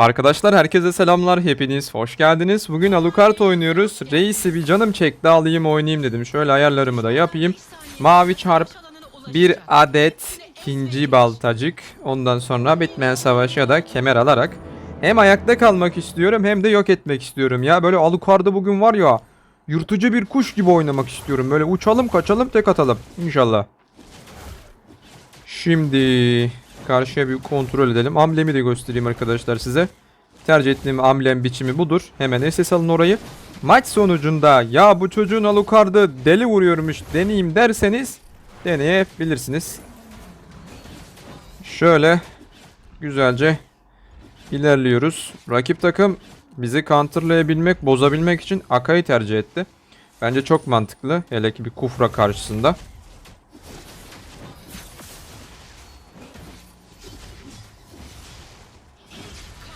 Arkadaşlar herkese selamlar hepiniz hoş geldiniz. Bugün Alucard oynuyoruz. Reis'i bir canım çekti alayım oynayayım dedim. Şöyle ayarlarımı da yapayım. Mavi çarp bir adet ikinci baltacık. Ondan sonra Batman savaşı ya da kemer alarak hem ayakta kalmak istiyorum hem de yok etmek istiyorum ya. Böyle Alucard'ı bugün var ya yırtıcı bir kuş gibi oynamak istiyorum. Böyle uçalım kaçalım tek atalım inşallah. Şimdi karşıya bir kontrol edelim. Amblemi de göstereyim arkadaşlar size. Tercih ettiğim amblem biçimi budur. Hemen SS alın orayı. Maç sonucunda ya bu çocuğun Alucard'ı deli vuruyormuş deneyeyim derseniz deneyebilirsiniz. Şöyle güzelce ilerliyoruz. Rakip takım bizi counterlayabilmek, bozabilmek için Akai'yi tercih etti. Bence çok mantıklı. Hele ki bir Kufra karşısında.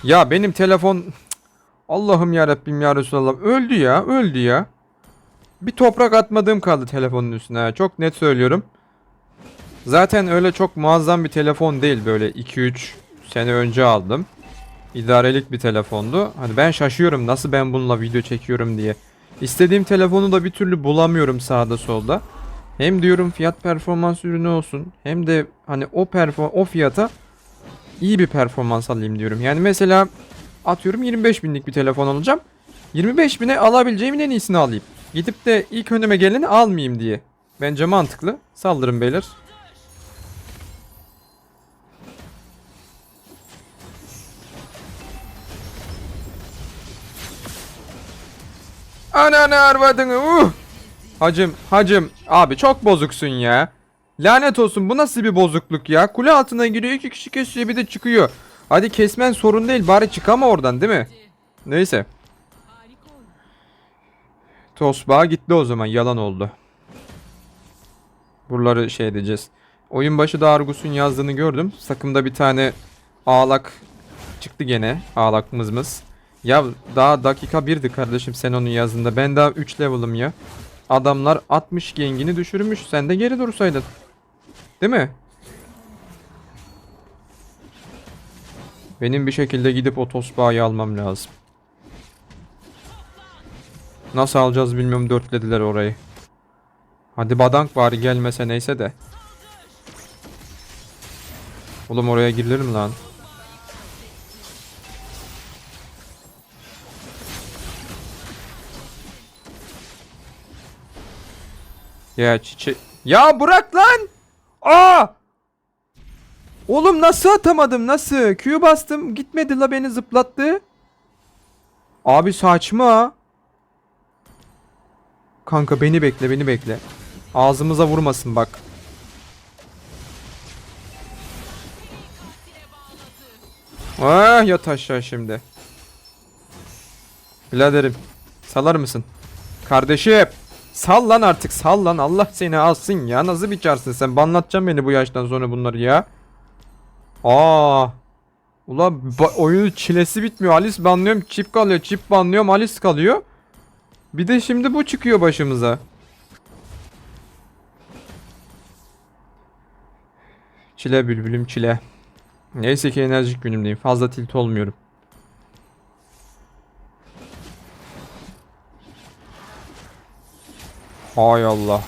Ya benim telefon Allah'ım ya Rabbim ya Resulallah öldü ya öldü ya. Bir toprak atmadığım kaldı telefonun üstüne çok net söylüyorum. Zaten öyle çok muazzam bir telefon değil böyle 2-3 sene önce aldım. İdarelik bir telefondu. Hani ben şaşıyorum nasıl ben bununla video çekiyorum diye. İstediğim telefonu da bir türlü bulamıyorum sağda solda. Hem diyorum fiyat performans ürünü olsun hem de hani o perform o fiyata iyi bir performans alayım diyorum. Yani mesela atıyorum 25 binlik bir telefon alacağım. 25 bine alabileceğimin en iyisini alayım. Gidip de ilk önüme geleni almayayım diye. Bence mantıklı. Saldırın beyler. Ananı arvadını uh. Hacım hacım abi çok bozuksun ya. Lanet olsun bu nasıl bir bozukluk ya? Kule altına giriyor iki kişi kesiyor bir de çıkıyor. Hadi kesmen sorun değil bari çıkama oradan değil mi? Neyse. Tosbağa gitti o zaman yalan oldu. Buraları şey edeceğiz. Oyun başı da Argus'un yazdığını gördüm. Takımda bir tane ağlak çıktı gene. Ağlak mızmız. Ya daha dakika birdi kardeşim sen onun yazdığında. Ben daha 3 level'ım ya. Adamlar 60 gengini düşürmüş. Sen de geri dursaydın. Değil mi? Benim bir şekilde gidip o tosbağı almam lazım. Nasıl alacağız bilmiyorum dörtlediler orayı. Hadi badank bari gelmese neyse de. Oğlum oraya girilir mi lan? Ya çiçe... Ya bırak lan! Aa! Oğlum nasıl atamadım nasıl? Q bastım gitmedi la beni zıplattı. Abi saçma. Kanka beni bekle beni bekle. Ağzımıza vurmasın bak. Ah yat aşağı şimdi. Biraderim salar mısın? Kardeşim sal lan artık sal lan Allah seni alsın ya nasıl biçersin sen banlatacaksın beni bu yaştan sonra bunları ya. Aa. Ula ba- oyunun çilesi bitmiyor. Alice banlıyorum, chip kalıyor. Chip banlıyorum, Alice kalıyor. Bir de şimdi bu çıkıyor başımıza. Çile bülbülüm çile. Neyse ki enerjik günümdeyim. Fazla tilt olmuyorum. Hay Allah.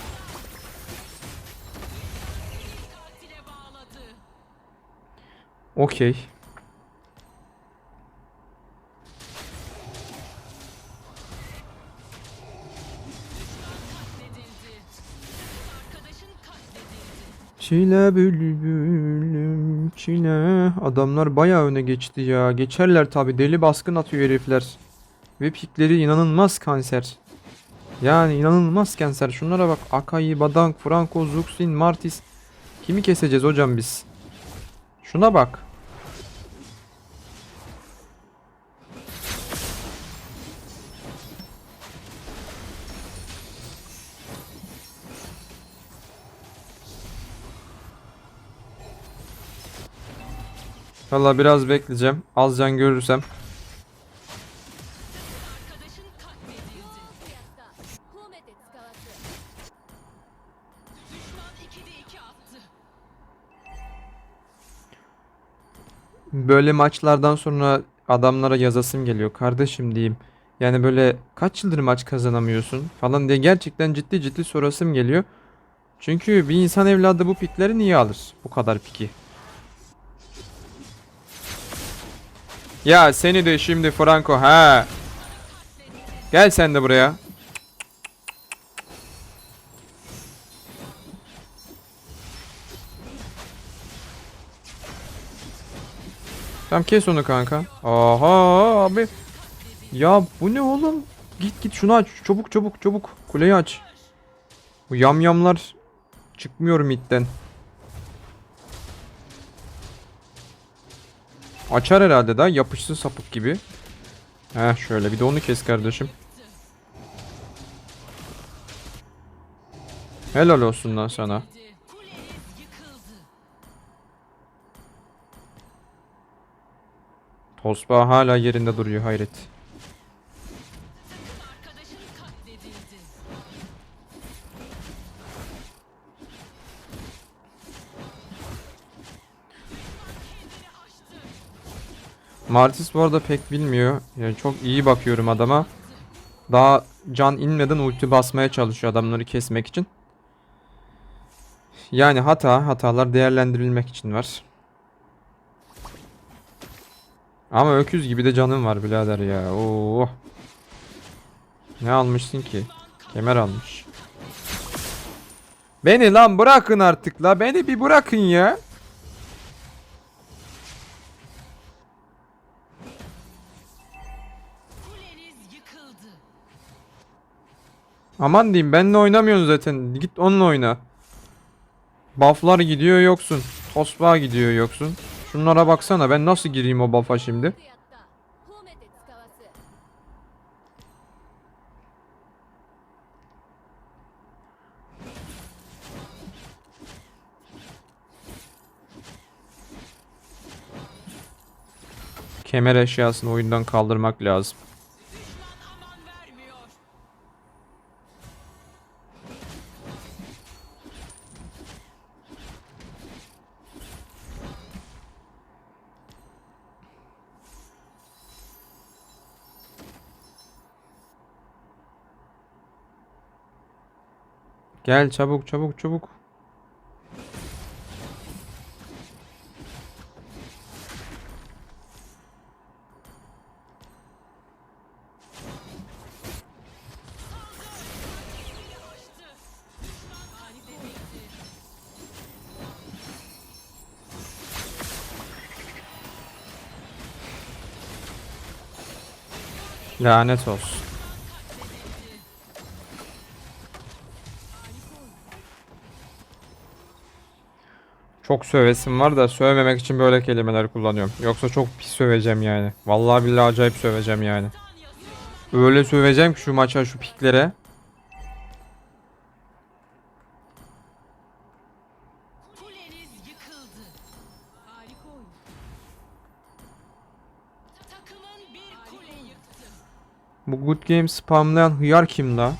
Okey. Çile bülbülüm çile. Adamlar bayağı öne geçti ya. Geçerler tabi. Deli baskın atıyor herifler. Ve pikleri inanılmaz kanser. Yani inanılmaz kanser. Şunlara bak. Akai, Badank, Franco, Zuxin, Martis. Kimi keseceğiz hocam biz? Şuna bak. Valla biraz bekleyeceğim. Az can görürsem. Böyle maçlardan sonra adamlara yazasım geliyor. Kardeşim diyeyim. Yani böyle kaç yıldır maç kazanamıyorsun falan diye gerçekten ciddi ciddi sorasım geliyor. Çünkü bir insan evladı bu pikleri niye alır? Bu kadar piki. Ya seni de şimdi Franco ha. Gel sen de buraya. Tamam kes onu kanka. Aha abi. Ya bu ne oğlum? Git git şunu aç. Çabuk çabuk çabuk. Kuleyi aç. Bu yamyamlar çıkmıyor midden. Açar herhalde daha yapışsın sapık gibi. Heh şöyle bir de onu kes kardeşim. Helal olsun lan sana. Tosba hala yerinde duruyor hayret. Martis bu arada pek bilmiyor. Yani çok iyi bakıyorum adama. Daha can inmeden ulti basmaya çalışıyor adamları kesmek için. Yani hata, hatalar değerlendirilmek için var. Ama öküz gibi de canım var birader ya. Oo. Ne almışsın ki? Kemer almış. Beni lan bırakın artık la. Beni bir bırakın ya. Aman diyeyim benle oynamıyorsun zaten. Git onunla oyna. Bufflar gidiyor yoksun. Tosba gidiyor yoksun. Şunlara baksana ben nasıl gireyim o bafa şimdi? Kemer eşyasını oyundan kaldırmak lazım. Gel çabuk çabuk çabuk. Lanet olsun. Çok sövesim var da sövmemek için böyle kelimeler kullanıyorum. Yoksa çok pis söveceğim yani. Vallahi billahi acayip söveceğim yani. Öyle söveceğim ki şu maça şu piklere. Kuleniz yıkıldı. Harika oyun. Takımın bir kule yıktı. Bu good game spamlayan hıyar kim la?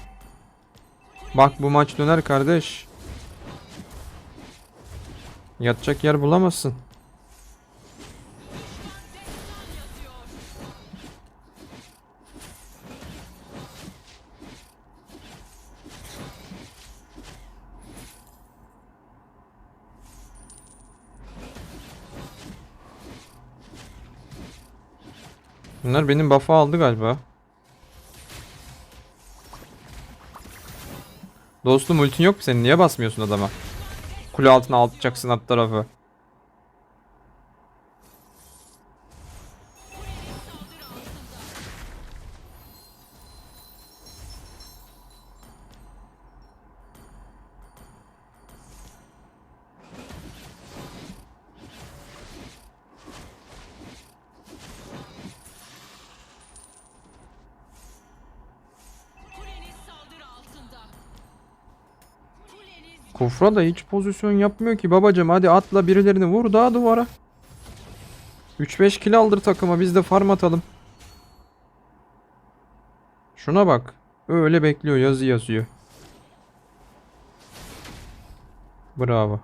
Bak bu maç döner kardeş. Yatacak yer bulamazsın. Bunlar benim buff'ı aldı galiba. Dostum ultin yok mu senin? Niye basmıyorsun adama? Kule altına atacaksın alt tarafı. Kuleniz Kufra da hiç pozisyon yapmıyor ki babacım. Hadi atla birilerini vur daha duvara. 3-5 kill aldır takıma biz de farm atalım. Şuna bak. Öyle bekliyor yazı yazıyor. Bravo.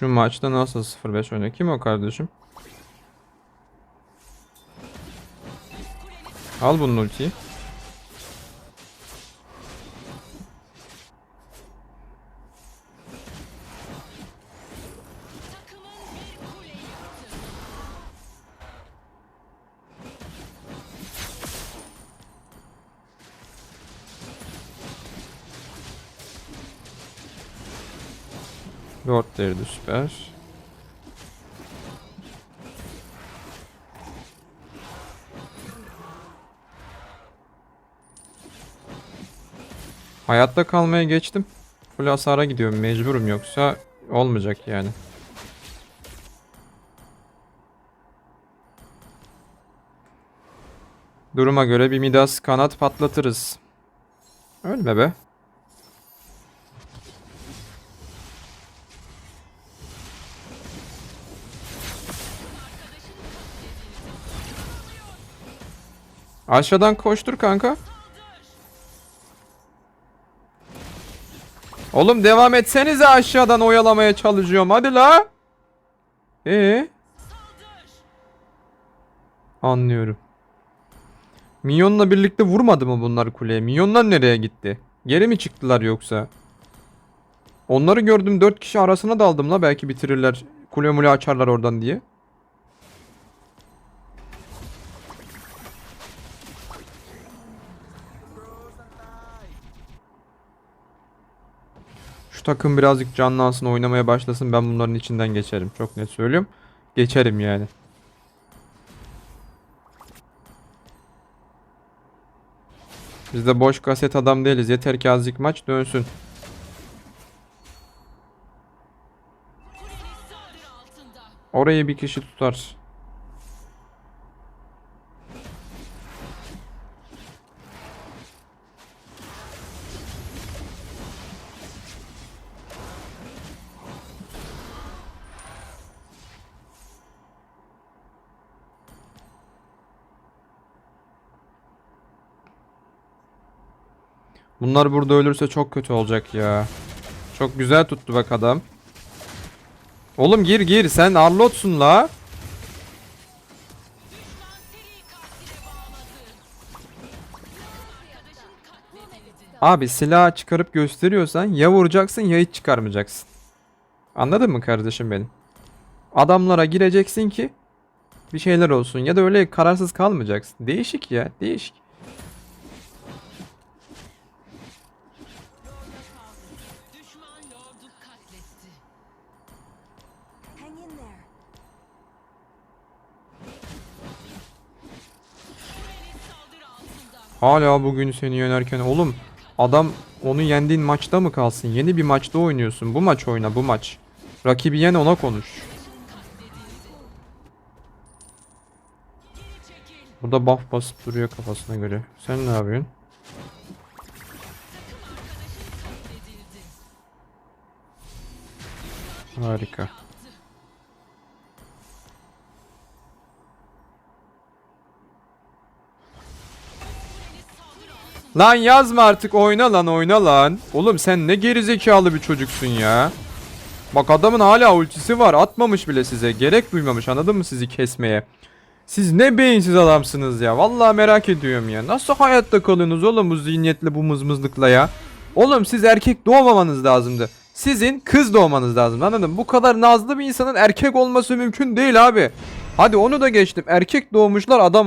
Şu maçta nasıl 0-5 oynuyor? Kim o kardeşim? Al bunun ultiyi. Lord derdi süper. Hayatta kalmaya geçtim. Full hasara gidiyorum mecburum yoksa olmayacak yani. Duruma göre bir Midas kanat patlatırız. Ölme be. Aşağıdan koştur kanka. Oğlum devam etsenize aşağıdan oyalamaya çalışıyorum. Hadi la. Ee? Anlıyorum. Minyonla birlikte vurmadı mı bunlar kuleye? Minyonlar nereye gitti? Geri mi çıktılar yoksa? Onları gördüm 4 kişi arasına daldım la belki bitirirler. Kule mule açarlar oradan diye. Şu takım birazcık canlansın oynamaya başlasın ben bunların içinden geçerim. Çok net söylüyorum. Geçerim yani. Biz de boş kaset adam değiliz. Yeter ki azıcık maç dönsün. Orayı bir kişi tutar. Bunlar burada ölürse çok kötü olacak ya. Çok güzel tuttu bak adam. Oğlum gir gir sen Arlot'sun la. Abi silah çıkarıp gösteriyorsan ya vuracaksın ya hiç çıkarmayacaksın. Anladın mı kardeşim benim? Adamlara gireceksin ki bir şeyler olsun ya da öyle kararsız kalmayacaksın. Değişik ya değişik. Hala bugün seni yenerken oğlum adam onu yendiğin maçta mı kalsın? Yeni bir maçta oynuyorsun. Bu maç oyna bu maç. Rakibi yen ona konuş. Burada buff basıp duruyor kafasına göre. Sen ne yapıyorsun? Harika. Lan yazma artık oyna lan oyna lan. Oğlum sen ne gerizekalı bir çocuksun ya. Bak adamın hala ultisi var atmamış bile size. Gerek duymamış anladın mı sizi kesmeye. Siz ne beyinsiz adamsınız ya. Vallahi merak ediyorum ya. Nasıl hayatta kalıyorsunuz oğlum bu zihniyetle bu mızmızlıkla ya. Oğlum siz erkek doğmamanız lazımdı. Sizin kız doğmanız lazım anladın mı? Bu kadar nazlı bir insanın erkek olması mümkün değil abi. Hadi onu da geçtim. Erkek doğmuşlar adam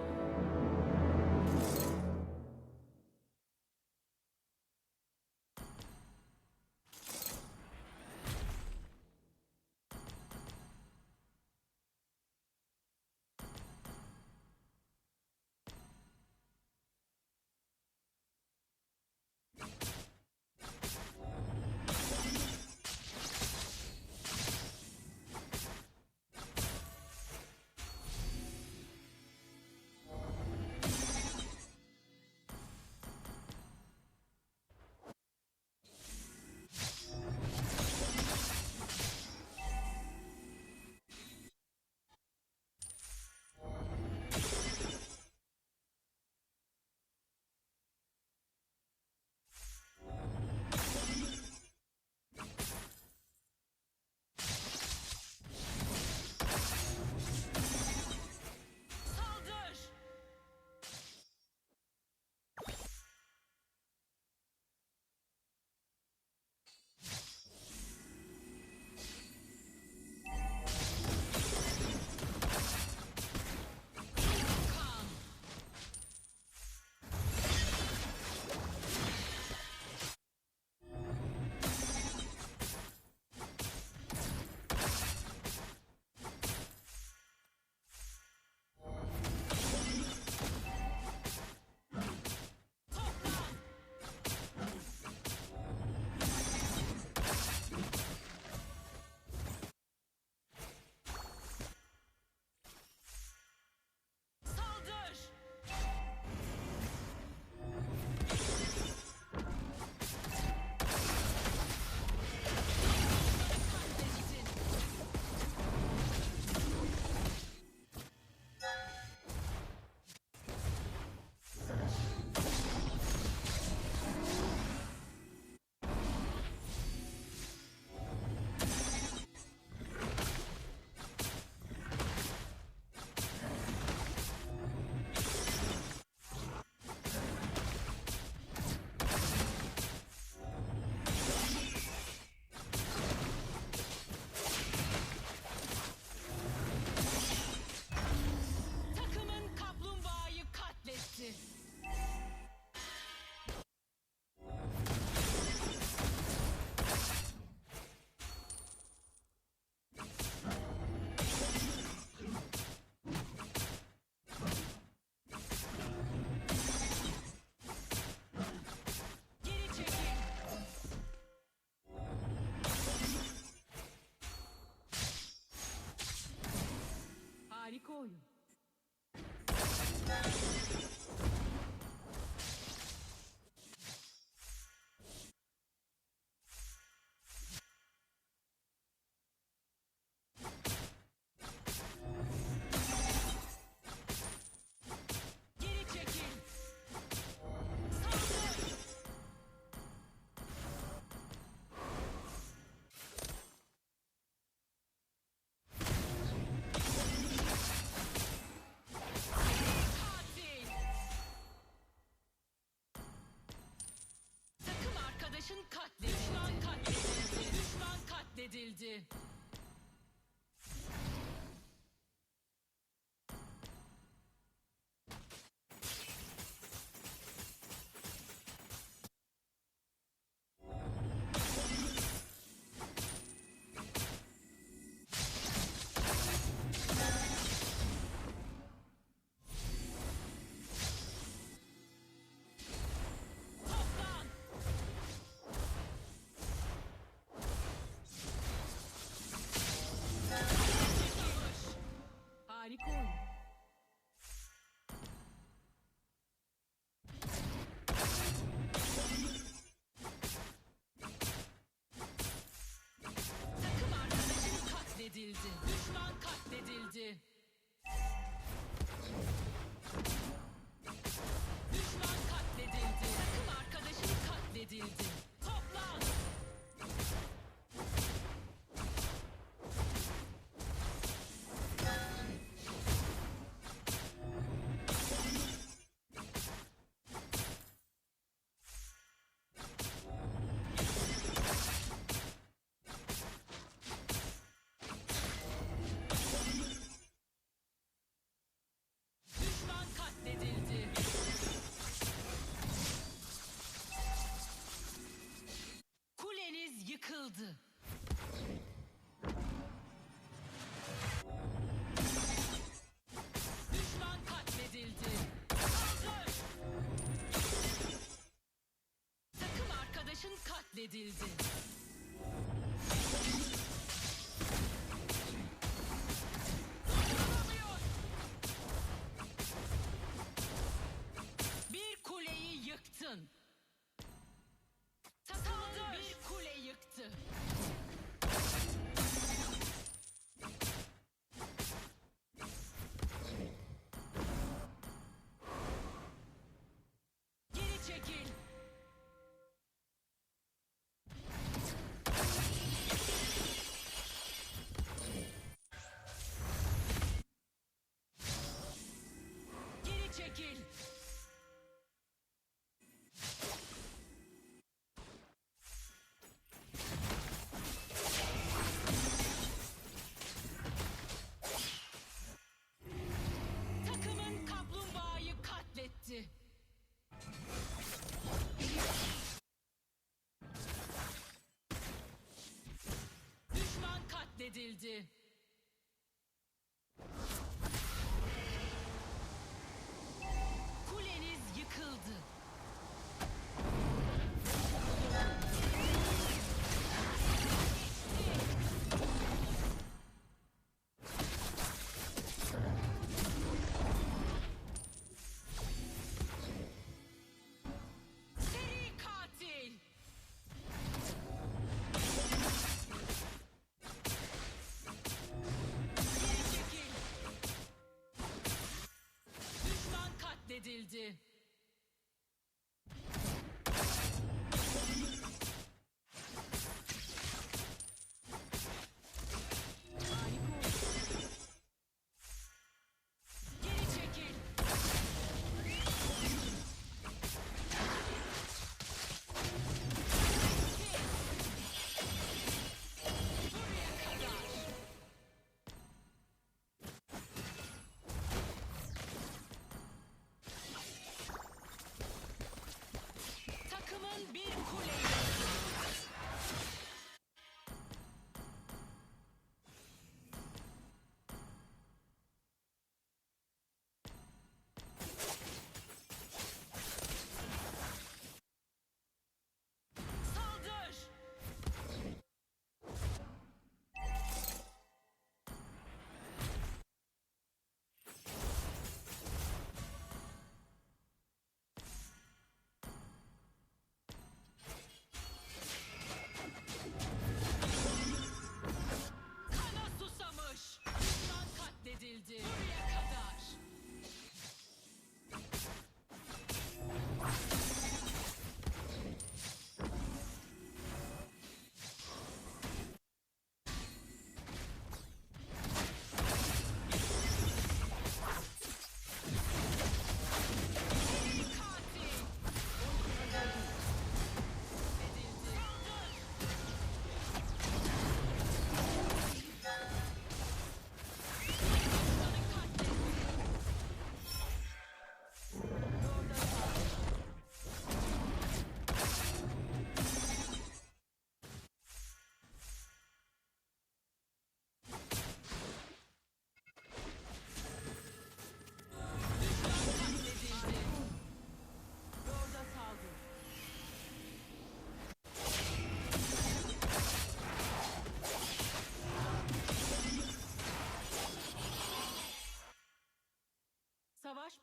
Düşman katledildi. Düşman katledildi. katledildi. Düşman katledildi. dildi. Çekil. Takımın kaplumbağayı katletti. Düşman katledildi. Haydi.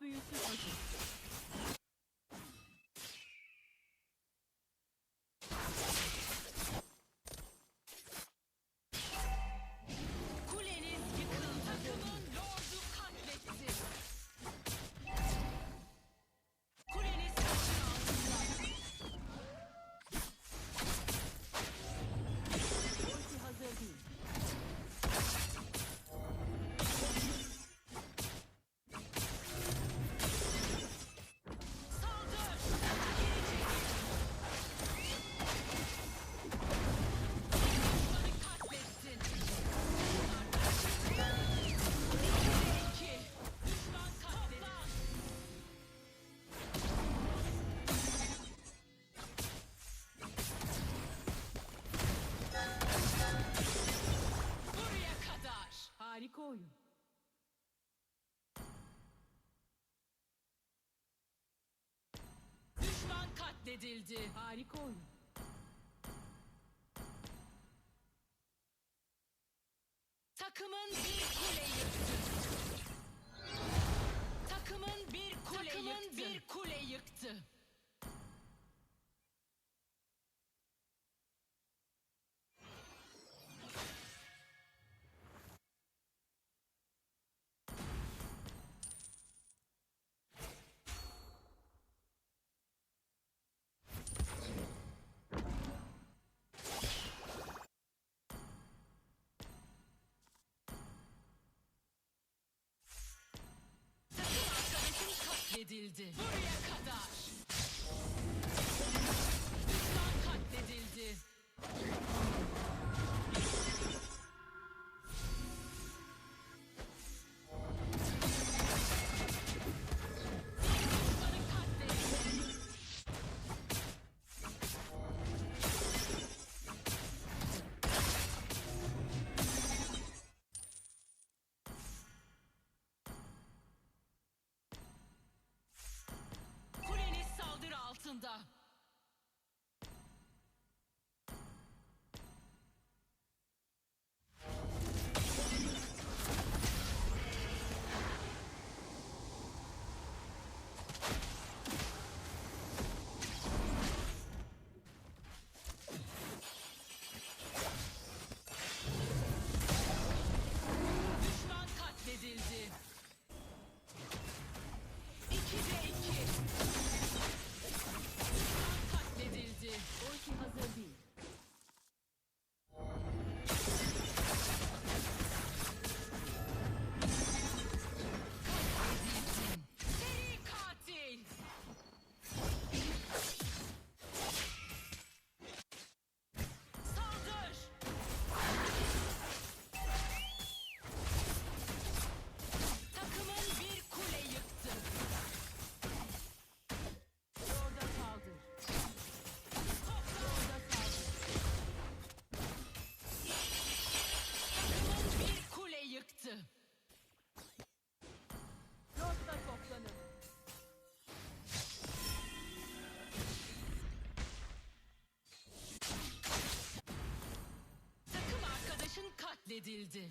büyüsü hazır. edildi. Harika oyun. Takımın bir kule yıktı. Takımın bir kule Takımın yıktı. bir kule yıktı. katledildi. Buraya anda. edildi.